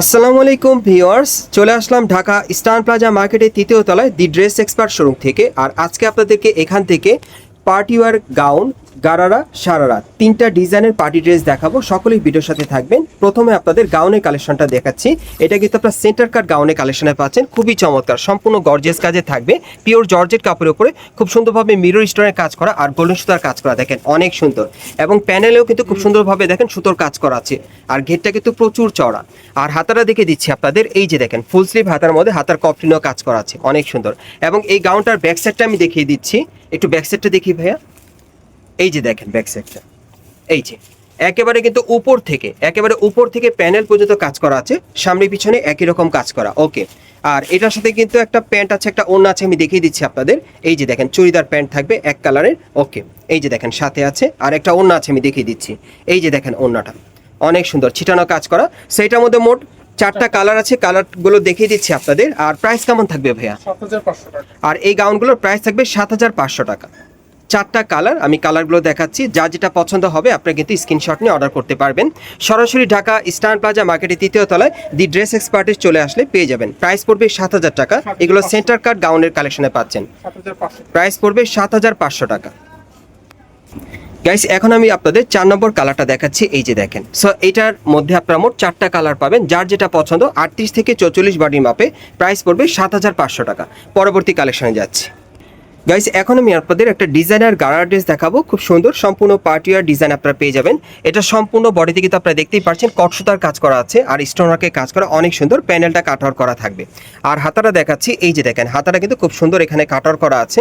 আসসালামু আলাইকুম ভিউয়ার্স, চলে আসলাম ঢাকা স্টান প্লাজা মার্কেটের তৃতীয় তলায় দি ড্রেস এক্সপার্ট শোরুম থেকে। আর আজকে আপনাদেরকে এখান থেকে পার্টিওয়ার গাউন গারারা, সারারা, তিনটা ডিজাইনের পার্টি ড্রেস দেখাবো, সকলেই ভিডিওর সাথে থাকবেন। প্রথমে আপনাদের গাউনের কালেকশনটা দেখাচ্ছি। এটা কিন্তু আপনার সেন্টার কাট গাউনের কালেকশনে পাচ্ছেন, খুবই চমৎকার, সম্পূর্ণ গর্জেস কাজে থাকবে। পিওর জর্জেট কাপড়ের উপরে খুব সুন্দরভাবে মিরর স্টোনের কাজ করা আর গোল্ডেন সুতার কাজ করা, দেখেন, অনেক সুন্দর। এবং প্যানেলেও কিন্তু খুব সুন্দরভাবে, দেখেন, সুতোর কাজ করা আছে। আর ঘেরটা কিন্তু প্রচুর চড়া আর হাতাটা দেখে দিচ্ছি আপনাদের, এই যে দেখেন ফুল স্লিভ হাতার মধ্যে হাতার কফলিনও কাজ করা আছে, অনেক সুন্দর। এবং এই গাউনটার ব্যাক সাইডটা আমি দেখিয়ে দিচ্ছি। একটু ব্যাক সাইডটা দেখি ভাইয়া। এই যে দেখেন ব্যাক সাইডটা এই যে একেবারে কিন্তু উপর থেকে একেবারে উপর থেকে প্যানেল পর্যন্ত কাজ করা আছে সামনে পিছনে একই রকম কাজ করা ওকে আর এটার সাথে কিন্তু একটা প্যান্ট আছে একটা অন্য আছে আমি দেখিয়ে দিচ্ছি আপনাদের এই যে দেখেন চুড়িদার প্যান্ট থাকবে এক কালারের ওকে এই যে দেখেন সাথে আছে আর একটা অন্য আছে আমি দেখিয়ে দিচ্ছি এই যে দেখেন অন্যটা অনেক সুন্দর ছিটানো কাজ করা সেইটার মধ্যে মোট চারটা কালার আছে কালারগুলো দেখিয়ে দিচ্ছি আপনাদের আর প্রাইস কেমন থাকবে ভাইয়া? আর এই গাউনগুলোর প্রাইস থাকবে সাত হাজার পাঁচশো টাকা। চারটা কালার, আমি কালারগুলো দেখাচ্ছি। যা যেটা পছন্দ হবে, আপনারা কিন্তু স্ক্রিনশট নিয়ে অর্ডার করতে পারবেন। সরাসরি ঢাকা স্টার প্লাজা মার্কেটের তৃতীয় তলায় দি ড্রেস এক্সপার্টে চলে আসলে পেয়ে যাবেন। প্রাইস পড়বে সাত হাজার টাকা। এগুলো সেন্টার কার্ড গাউনের কালেকশনে পাচ্ছেন। প্রাইস পড়বে সাত হাজার পাঁচশো টাকা। গাইস এখন আমি আপনাদের চার নম্বর কালারটা দেখাচ্ছি। এই যে দেখেন। সো এটার মধ্যে আপনারা মোট চারটা কালার পাবেন। যার যেটা পছন্দ, আটত্রিশ থেকে চৌচল্লিশ বাড়ির মাপে প্রাইস পড়বে সাত হাজার পাঁচশো টাকা। পরবর্তী কালেকশনে যাচ্ছি। গাইস এখন আমি আপনাদের একটা ডিজাইনার গাড়া ড্রেস দেখাবো। খুব সুন্দর, সম্পূর্ণ পার্টিয়ার ডিজাইন আপনারা পেয়ে যাবেন। এটা সম্পূর্ণ বডিতে কিন্তু আপনারা দেখতেই পাচ্ছেন কটসুতার কাজ করা আছে আর স্টোনারকে কাজ করা অনেক সুন্দর প্যানেলটা কাটার করা থাকবে। আর হাতাটা দেখাচ্ছি, এই যে দেখেন, হাতাটা কিন্তু খুব সুন্দর এখানে কাটার করা আছে।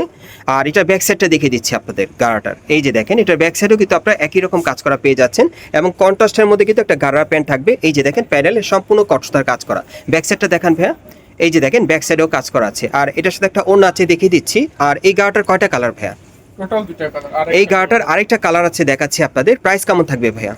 আর এটা ব্যাক সাইডটা দেখিয়ে দিচ্ছি আপনাদের গাড়াটার। এই যে দেখেন এটার ব্যাক সাইডেও কিন্তু আপনারা একই রকম কাজ করা পেয়ে যাচ্ছেন এবং কন্ট্রাস্টের মধ্যে কিন্তু একটা গাড়া প্যান্ট থাকবে। এই যে দেখেন প্যানেলে সম্পূর্ণ কটসুতার কাজ করা। ব্যাক সাইডটা দেখান ভাইয়া। এই যে দেখেন ব্যাক সাইডেও কাজ করা আছে। আর এটার সাথে একটা অন্য আছে দেখিয়ে দিচ্ছি। আর এই গাড়াটার কয়টা কালার ভাইয়া? এই গাড়াটার আরেকটা কালার আছে দেখাচ্ছি আপনাদের। প্রাইস কেমন থাকবে ভাইয়া?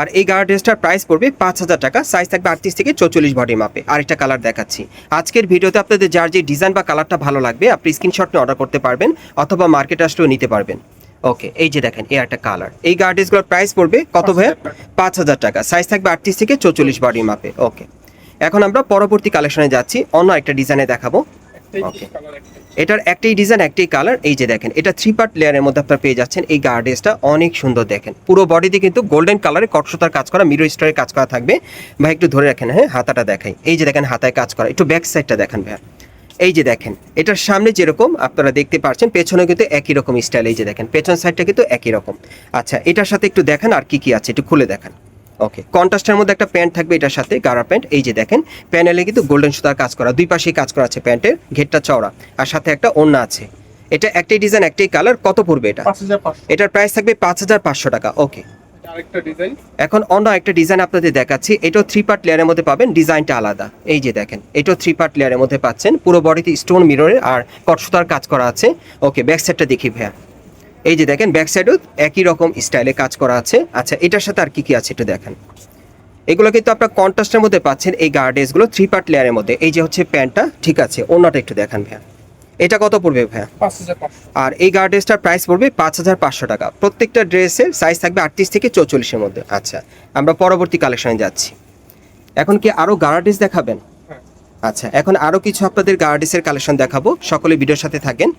আর এই গাড়া ড্রেসটার প্রাইস পড়বে পাঁচ হাজার টাকা। সাইজ থাকবে আটত্রিশ থেকে চৌচল্লিশ বডি মাপে আরেকটা কালার দেখাচ্ছি। আজকের ভিডিওতে আপনাদের যার যে ডিজাইন বা কালারটা ভালো লাগবে আপনি স্ক্রিনশট নিয়ে অর্ডার করতে পারবেন অথবা মার্কেট আসলেও নিতে পারবেন। ওকে এই যে দেখেন এই একটা কালার এই গাড়া ড্রেসগুলোর প্রাইস পড়বে কত ভাইয়া? পাঁচ হাজার টাকা। সাইজ থাকবে আটত্রিশ থেকে চৌচল্লিশ বডি মাপে ওকে এখন আমরা পরবর্তী কালেকশনে যাচ্ছি অন্য একটা ডিজাইনে দেখাবো। একটাই এটার একটাই ডিজাইন একটাই কালার এই যে দেখেন এটা থ্রি পার্ট লেয়ারের মধ্যে আপনারা পেয়ে যাচ্ছেন এই গার্ডেসটা অনেক সুন্দর দেখেন। পুরো বডিতে কিন্তু গোল্ডেন কালারে কটসতার কাজ করা মিরো স্টোরের কাজ করা থাকবে। ভাই একটু ধরে রাখেন হ্যাঁ হাতাটা দেখাই। এই যে দেখেন হাতায় কাজ করা একটু ব্যাক সাইডটা দেখেন ভাই এই যে দেখেন এটার সামনে যেরকম আপনারা দেখতে পাচ্ছেন পেছনে কিন্তু একই রকম স্টাইল এই যে দেখেন পেছন সাইডটা কিন্তু একই রকম। আচ্ছা এটার সাথে একটু দেখেন আর কি কি আছে একটু খুলে দেখান। ওকে কন্ট্রাস্টের মধ্যে একটা প্যান্ট থাকবে এটার সাথে গাড়া প্যান্ট এই যে দেখেন প্যানেলে কিন্তু গোল্ডেন সুতার কাজ করা দুই পাশেই কাজ করা আছে প্যান্টের ঘেরটা চওড়া। আর সাথে একটা ওড়না আছে। এটা একটাই ডিজাইন একটাই কালার কত পড়বে এটা? এটার প্রাইস থাকবে পাঁচ হাজার পাঁচশো টাকা ওকে এখন অন্য একটা ডিজাইন আপনাদের দেখাচ্ছি এটাও থ্রি পার্ট লেয়ারের মধ্যে পাবেন ডিজাইনটা আলাদা। এই যে দেখেন এটাও থ্রি পার্ট লেয়ারের মধ্যে পাচ্ছেন পুরো বডিতে স্টোন মিররের আর কটসুতার কাজ করা আছে। ওকে ব্যাক সাইডটা দেখি ভাইয়া। এই যে দেখেন ব্যাক সাইডও একই রকম স্টাইলে কাজ করা আছে। আচ্ছা এটার সাথে আর কি কি আছে একটু দেখেন। এগুলো কিন্তু আপনার কন্ট্রাস্টের মধ্যে পাচ্ছেন এই গার্ডেসগুলো থ্রি পার্ট লেয়ারের মধ্যে। এই যে হচ্ছে প্যান্টটা ঠিক আছে অন্যটা একটু দেখান ভাইয়া। এটা কত পড়বে ভাইয়া? আর এই গার্ডেসটার প্রাইস পড়বে পাঁচ হাজার পাঁচশো টাকা। প্রত্যেকটা ড্রেসের সাইজ থাকবে আটত্রিশ থেকে চৌচল্লিশের মধ্যে। আচ্ছা আমরা পরবর্তী কালেকশনে যাচ্ছি। এখন কি আরও গার্ডেস দেখাবেন? হ্যাঁ। আচ্ছা এখন আরও কিছু আপনাদের গার্ডেসের কালেকশন দেখাবো। সকলে ভিডিওর সাথে থাকেন।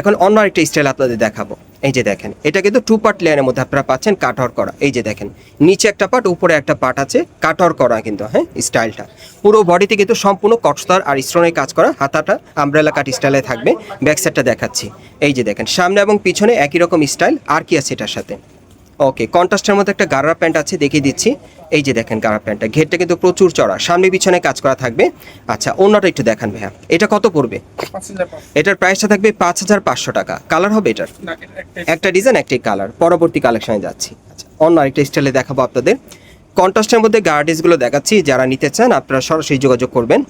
এখন অন্য আরেকটা স্টাইল আপনাদের দেখাবো। এই যে দেখেন, এটা কিন্তু টু পার্ট লেয়ারের মধ্যে আপনারা পাচ্ছেন কাঠর করা। এই যে দেখেন, নিচে একটা পার্ট উপরে একটা পার্ট আছে কাঠর করা কিন্তু হ্যাঁ স্টাইলটা পুরো বডিতে কিন্তু সম্পূর্ণ কটস্তার আর স্টোনের কাজ করা হাতাটা আমব্রেলা কাট স্টাইলে থাকবে। ব্যাক সাইডটা দেখাচ্ছি। এই যে দেখেন, সামনে এবং পিছনে একই রকম স্টাইল আর কি আছে এটার সাথে? ওকে কন্ট্রাস্টের মধ্যে একটা গাড়া প্যান্ট আছে দেখিয়ে দিচ্ছি। এই যে দেখেন গাড়া প্যান্টটা ঘেরটা কিন্তু প্রচুর চড়া সামনে পিছনে কাজ করা থাকবে। আচ্ছা অন্যটা একটু দেখান ভাইয়া। এটা কত পড়বে? এটার প্রাইসটা থাকবে পাঁচ হাজার পাঁচশো টাকা। কালার হবে এটার? একটা ডিজাইন একটি কালার পরবর্তী কালেকশনে যাচ্ছি। আচ্ছা অন্য আরেকটা স্টাইলে দেখাবো আপনাদের। কন্ট্রাস্টের মধ্যে গার্ডেসগুলো দেখাচ্ছি যারা নিতে চান আপনারা সরাসরি যোগাযোগ করবেন।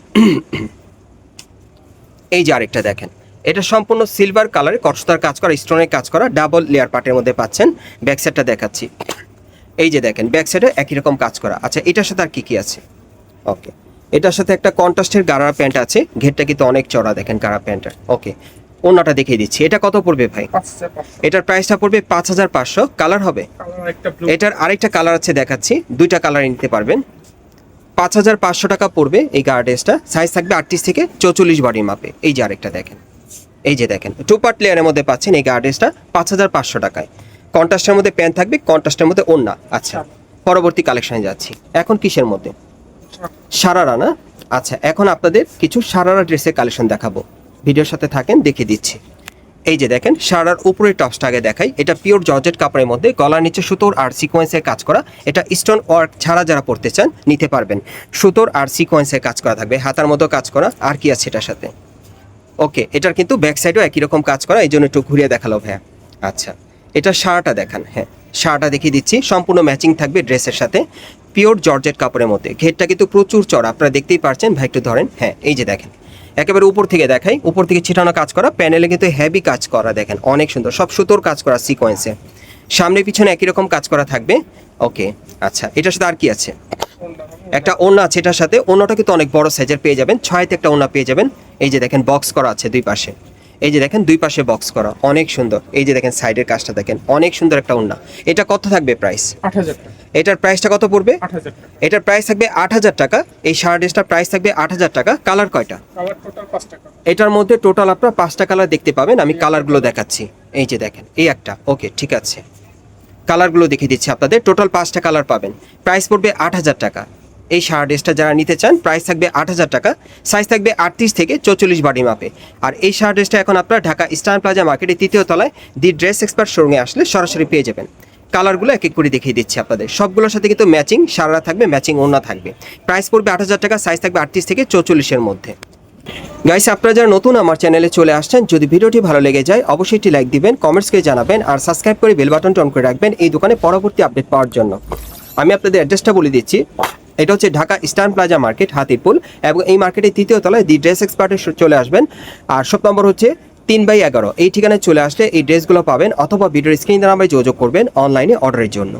এই যে আরেকটা দেখেন। এটা সম্পূর্ণ সিলভার কালারে কটসতার কাজ করা স্টোনের কাজ করা ডাবল লেয়ার পার্টের মধ্যে পাচ্ছেন। ব্যাক সাইডটা দেখাচ্ছি। এই যে দেখেন ব্যাক সাইডে একই রকম কাজ করা। আচ্ছা এটার সাথে আর কি কি আছে? ওকে এটার সাথে একটা কন্ট্রাস্টের গাড়া প্যান্ট আছে। ঘেরটা কিন্তু অনেক চড়া দেখেন গাড়া প্যান্টের ওকে অন্যটা দেখিয়ে দিচ্ছি। এটা কত পড়বে ভাই? এটার প্রাইসটা পড়বে পাঁচ হাজার পাঁচশো। কালার হবে? এটার আরেকটা কালার আছে দেখাচ্ছি। দুইটা কালার নিতে পারবেন। পাঁচ হাজার পাঁচশো টাকা পড়বে এই গার্ডেসটা সাইজ থাকবে আটত্রিশ থেকে চৌচল্লিশ বডির মাপে। এই যে আরেকটা দেখেন। এই যে দেখেন টু পার্ট লেয়ারের মধ্যে পাচ্ছেন এই গার্ডেসটা পাঁচ হাজার পাঁচশো টাকায়। কন্ট্রাস্টের মধ্যে প্যান্ট থাকবে কন্ট্রাস্টের মধ্যে ওন্না আচ্ছা পরবর্তী কালেকশনে যাচ্ছি। এখন কিসের মধ্যে? সারারা, না? আচ্ছা এখন আপনাদের কিছু সারারা ড্রেসের কালেকশন দেখাবো। ভিডিওর সাথে থাকেন, দেখিয়ে দিচ্ছি। এই যে দেখেন সারার উপরের টপসটা আগে দেখাই। এটা পিওর জর্জেট কাপড়ের মধ্যে, গলার নিচে সুতোর আর সিকোয়েন্সের কাজ করা। এটা স্টোন ওয়ার্ক ছাড়া যারা পড়তে চান, নিতে পারবেন। সুতোর আর সিকোয়েন্সের কাজ করা থাকবে, হাতার মতো কাজ করা। আর কি আছে এটার সাথে? ওকে, এটার কিন্তু ব্যাক সাইডও একই রকম কাজ করা, এই জন্য একটু ঘুরিয়ে দেখাল ভাইয়া। আচ্ছা এটা শার্টটা দেখান হ্যাঁ শার্টটা দেখিয়ে দিচ্ছি, সম্পূর্ণ ম্যাচিং থাকবে ড্রেসের সাথে পিওর জর্জেট কাপড়ের মধ্যে। ঘেরটা কিন্তু প্রচুর চড়া, আপনারা দেখতেই পারছেন, ভাই একটু ধরেন হ্যাঁ এই যে দেখেন, একেবারে উপর থেকে দেখাই, উপর থেকে ছিটানো কাজ করা প্যানেলে কিন্তু হেভি কাজ করা, দেখেন, অনেক সুন্দর, সব সুতোর কাজ করা সিকোয়েন্সে সামনে পিছনে একই রকম কাজ করা থাকবে, ওকে আচ্ছা এটার সাথে আর কি আছে? একটা ওড়না আছে এটার সাথে, ওড়নাটা কিন্তু অনেক বড় সাইজের পেয়ে যাবেন ছয়তে একটা ওড়না পেয়ে যাবেন এই যে দেখেন বক্স করা আছে দুই পাশে। এই যে দেখেন দুই পাশে বক্স করা অনেক সুন্দর। এই যে দেখেন সাইডের কাজটা দেখেন অনেক সুন্দর একটা ওড়না। এটা কত থাকবে প্রাইস আট হাজার এটার প্রাইসটা কত পড়বে? এটার প্রাইস থাকবে আট হাজার টাকা। এই শার্ট ড্রেসটার প্রাইস থাকবে আট হাজার টাকা। কালার কয়টা? এটার মধ্যে টোটাল আপনার পাঁচটা কালার দেখতে পাবেন। আমি কালারগুলো দেখাচ্ছি। এই যে দেখেন এই একটা। ওকে ঠিক আছে। কালারগুলো দেখিয়ে দিচ্ছি আপনাদের। টোটাল পাঁচটা কালার পাবেন। প্রাইস পড়বে আট হাজার টাকা। এই শার্ট ড্রেসটা যারা নিতে চান প্রাইস থাকবে আট হাজার টাকা সাইজ থাকবে আটত্রিশ থেকে চৌচল্লিশ বাড়ি মাপে আর এই শার্ট ড্রেসটা এখন আপনার ঢাকা ইস্টার্ন প্লাজা মার্কেটের তৃতীয় তলায় দি ড্রেস এক্সপার্ট শোরুমে আসলে সরাসরি পেয়ে যাবেন। কালারগুলো এক এক করে দেখিয়ে দিচ্ছি আপনাদের। সবগুলোর সাথে কিন্তু ম্যাচিং সারারা থাকবে ম্যাচিং ওড়না থাকবে। প্রাইস পড়বে আট হাজার টাকা সাইজ থাকবে আটত্রিশ থেকে চৌচল্লিশের মধ্যে। গাইস আপনারা যারা নতুন আমার চ্যানেলে চলে আসছেন, যদি ভিডিওটি ভালো লেগে যায়, অবশ্যই একটি লাইক দিবেন কমেন্টস করে জানাবেন, আর সাবস্ক্রাইব করে বেল বাটনটি অন করে রাখবেন, এই দোকানে পরবর্তী আপডেট পাওয়ার জন্য। আমি আপনাদের অ্যাড্রেসটা বলে দিচ্ছি। এটা হচ্ছে Dhaka eastern plaza market Hatirpool, এবং এই মার্কেটের তৃতীয় তলায় দি ড্রেস এক্সপার্টে চলে আসবেন। আর সব নম্বর হচ্ছে তিন বাই এগারো। এই ঠিকানায় চলে আসলে এই ড্রেসগুলো পাবেন অথবা ভিডিওর স্ক্রিন নাম্বারে যোগাযোগ করবেন অনলাইনে অর্ডারের জন্য।